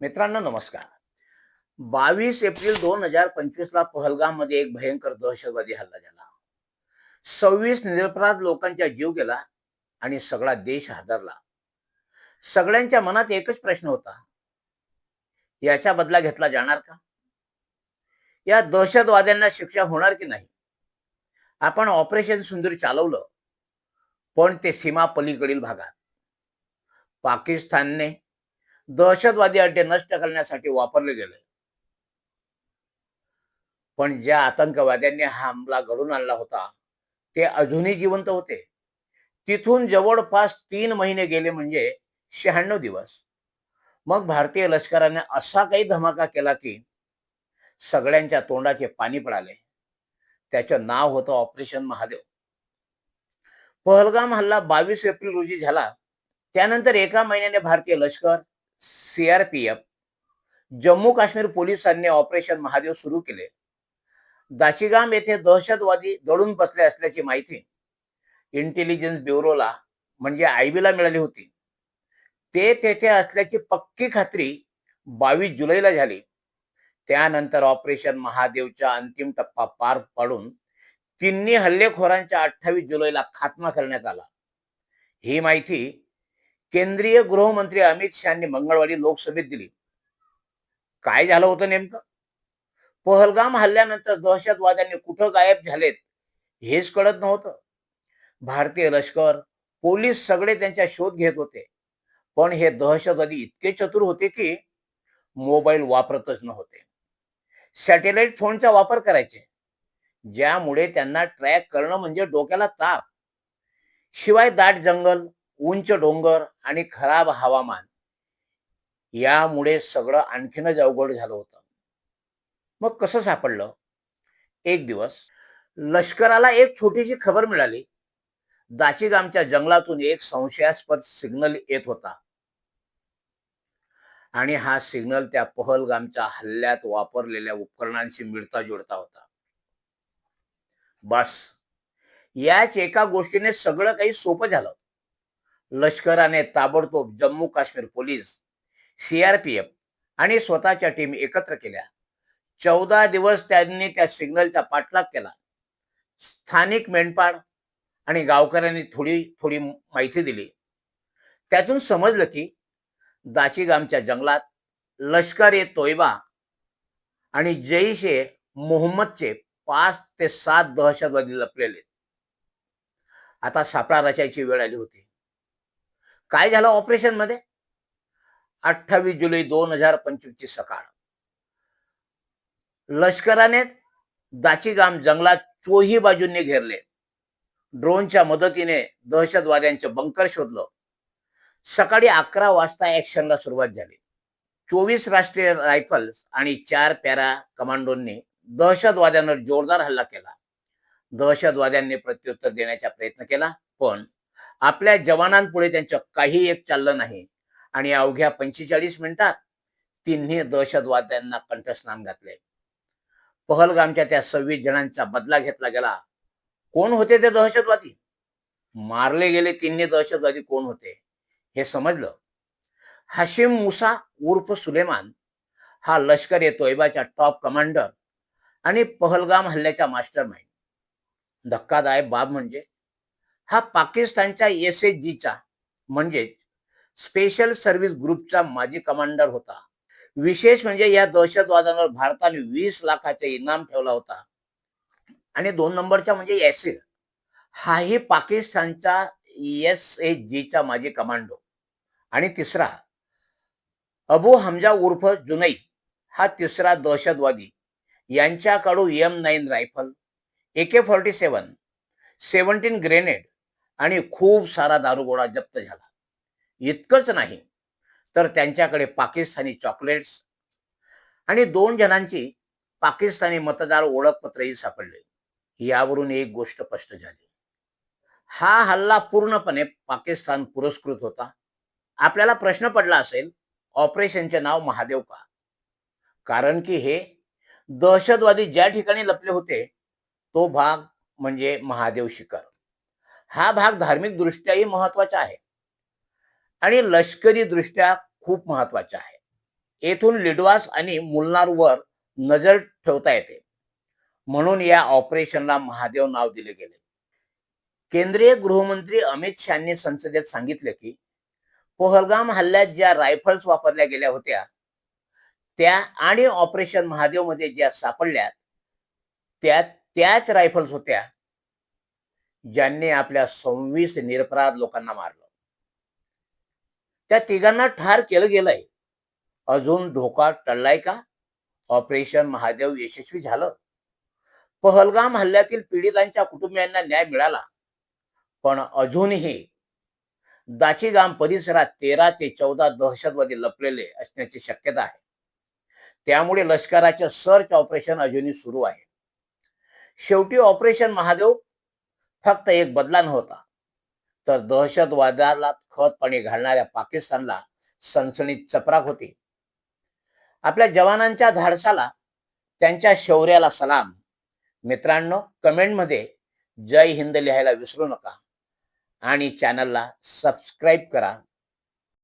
मित्रांनो नमस्कार. बावीस एप्रिल दोन हजार पंचवीस ला एक भयंकर दहशतवादी हल्ला झाला. सव्वीस निरपराध लोकांचा जीव गेला आणि सगळा देश हादरला. सगळ्यांच्या मनात एकच प्रश्न होता. याचा बदला घेतला जाणार का? या दहशतवाद्यांना शिक्षा होणार की नाही? आपण ऑपरेशन सुंदर चालवलं पण ते सीमा पलीकडील भागात. पाकिस्तानने दहशतवादी अड्डे नष्ट करण्यासाठी वापरले गेले. पण ज्या आतंकवाद्यांनी हा हमला घडून आणला होता ते अजूनही जिवंत होते. तिथून जवळपास तीन महिने गेले म्हणजे शहाण्णव दिवस. मग भारतीय लष्कराने असा काही धमाका केला की सगळ्यांच्या तोंडाचे पाणी पडाले. त्याचं नाव होतं ऑपरेशन महादेव. पहलगाम हल्ला बावीस एप्रिल रोजी झाला. त्यानंतर एका महिन्याने भारतीय लष्कर सीआरपीएफ जम्मू काश्मीर पोलिसांनी ऑपरेशन महादेव सुरू केले. दाशिगाम येथे दहशतवादी दडून बसले असल्याची माहिती इंटेलिजन्स ब्युरोला म्हणजे आयबीला मिळाली होती. ते तेथे असल्याची पक्की खात्री बावीस जुलैला झाली. त्यानंतर ऑपरेशन महादेवचा अंतिम टप्पा पार पाडून तिन्ही हल्लेखोरांच्या अठ्ठावीस जुलैला खात्मा करण्यात आला. ही माहिती केंद्रीय गृहमंत्री अमित शहानी मंगळवारी लोकसभेत दिली. काय झालं होतं नेमकं? पहलगाम हल्ल्यानंतर दहशतवाद्यांनी कुठं गायब झालेत हेच कळत नव्हतं. भारतीय लष्कर पोलीस सगळे त्यांचा शोध घेत होते. पण हे दहशतवादी इतके चतुर होते की मोबाईल वापरतच नव्हते. सॅटेलाइट फोनचा वापर करायचे. ज्यामुळे त्यांना ट्रॅक करणं म्हणजे डोक्याला ताप. शिवाय दाट जंगल उंच डोंगर आणि खराब हवामान. यामुळे सगळं आणखीनच अवघड झालं होतं. मग कसं सापडलं? एक दिवस लष्कराला एक छोटीशी खबर मिळाली. दाचिगामच्या जंगलातून एक संशयास्पद सिग्नल येत होता. आणि हा सिग्नल त्या पहलगामच्या हल्ल्यात वापरलेल्या उपकरणांशी मिळता जुळता होता. बस. याच एका गोष्टीने सगळं काही सोपं झालं. लष्कराने ताबडतोब जम्मू काश्मीर पोलीस सीआरपीएफ आणि स्वतःच्या टीम एकत्र केल्या. चौदा दिवस त्यांनी त्या सिग्नलचा पाठलाग केला. स्थानिक मेंढपाळ आणि गावकऱ्यांनी थोडी थोडी माहिती दिली. त्यातून समजलं की दाचीगामच्या जंगलात लष्कर ए तोयबा आणि जैश ए मोहम्मदचे पाच ते सात दहशतवादी लपलेले आता सापळा रचायची वेळ आली होती. काय झालं ऑपरेशनमध्ये? अठ्ठावीस जुलै दोन हजार पंचवीस ची सकाळ. लष्कराने दाचीगाम जंगलात चोही बाजूंनी घेरले. ड्रोनच्या मदतीने दहशतवाद्यांचे बंकर शोधलं. सकाळी अकरा वाजता ॲक्शनला सुरुवात झाली. चोवीस राष्ट्रीय रायफल्स आणि चार पॅरा कमांडोंनी दहशतवाद्यांवर जोरदार हल्ला केला. दहशतवाद्यांनी प्रत्युत्तर देण्याचा प्रयत्न केला पण आपल्या जवानांपुढे त्यांचं काही एक चाललं नाही. आणि अवघ्या पंचेचाळीस मिनिटात तिन्ही दहशतवाद्यांना कंठस्नान घातले. पहलगामच्या त्या सव्वीस जणांचा बदला घेतला गेला. कोण होते ते दहशतवादी? मारले गेले तिन्ही दहशतवादी कोण होते? हे समजलं. हाशिम मुसा उर्फ सुलेमान हा लष्कर ए तोयबाचा टॉप कमांडर आणि पहलगाम हल्ल्याचा मास्टर माइंड धक्कादायक बाब म्हणजे हा पाकिस्तानच्या एस एच जीचा म्हणजेच स्पेशल सर्व्हिस ग्रुपचा माजी कमांडर होता. विशेष म्हणजे या दहशतवादांवर भारताने वीस लाखाचा इनाम ठेवला होता. आणि दोन नंबरचा म्हणजे यासिर हाही पाकिस्तानचा एस एच जीचा माजी कमांडो आणि तिसरा अबू हमजा उर्फ जुनै हा तिसरा दहशतवादी. यांच्याकडून M nine rifle A K forty seven seventeen grenade आणि खूप सारा दारुगोळा जप्त झाला. इतकंच नाही तर त्यांच्याकडे पाकिस्तानी चॉकलेट्स आणि दोन जणांची पाकिस्तानी मतदार ओळखपत्रही सापडले. यावरून एक गोष्ट स्पष्ट झाली. हा हल्ला पूर्णपणे पाकिस्तान पुरस्कृत होता. आपल्याला प्रश्न पडला असेल ऑपरेशनचे नाव महादेव का? कारण की हे दहशतवादी ज्या ठिकाणी लपले होते तो भाग म्हणजे महादेव शिखर. हा भाग धार्मिक दृष्ट्याही महत्त्वाचा आहे. आणि लष्करी दृष्ट्या खूप महत्त्वाचा आहे. येथून लिडवास आणि मुलनारवर नजर ठेवता येते. म्हणून या ऑपरेशनला महादेव नाव दिले गेले. केंद्रीय गृहमंत्री अमित शहानी संसदेत सांगितले की पहलगाम हल्ल्यात ज्या रायफल्स वापरल्या गेल्या होत्या त्या आणि ऑपरेशन महादेवमध्ये ज्या सापडल्या त्या त्याच रायफल्स होत्या. ज्यांनी आपल्या सव्वीस निरपराध लोकांना मारलं. त्या तिघांना ठार केलं गेलंय. अजून धोका टळलाय का? ऑपरेशन महादेव यशस्वी झालं. पहलगाम हल्ल्यातील पीडितांच्या कुटुंबियांना न्याय मिळाला. पण अजूनही दाचीगाम परिसरात तेरा ते चौदा दहशतवादी लपलेले असण्याची शक्यता आहे. त्यामुळे लष्कराचे सर्च ऑपरेशन अजूनही सुरू आहे. शेवटी ऑपरेशन महादेव फक्त एक बदला नव्हता तर दहशतवादाला खत पाणी घालणाऱ्या पाकिस्तानला सणसणीत चपराक होती. आपल्या जवानांच्या धाडसाला त्यांच्या शौर्याला सलाम. मित्रांनो कमेंटमध्ये जय हिंद लिहायला विसरू नका. आणि चॅनलला सबस्क्राईब करा.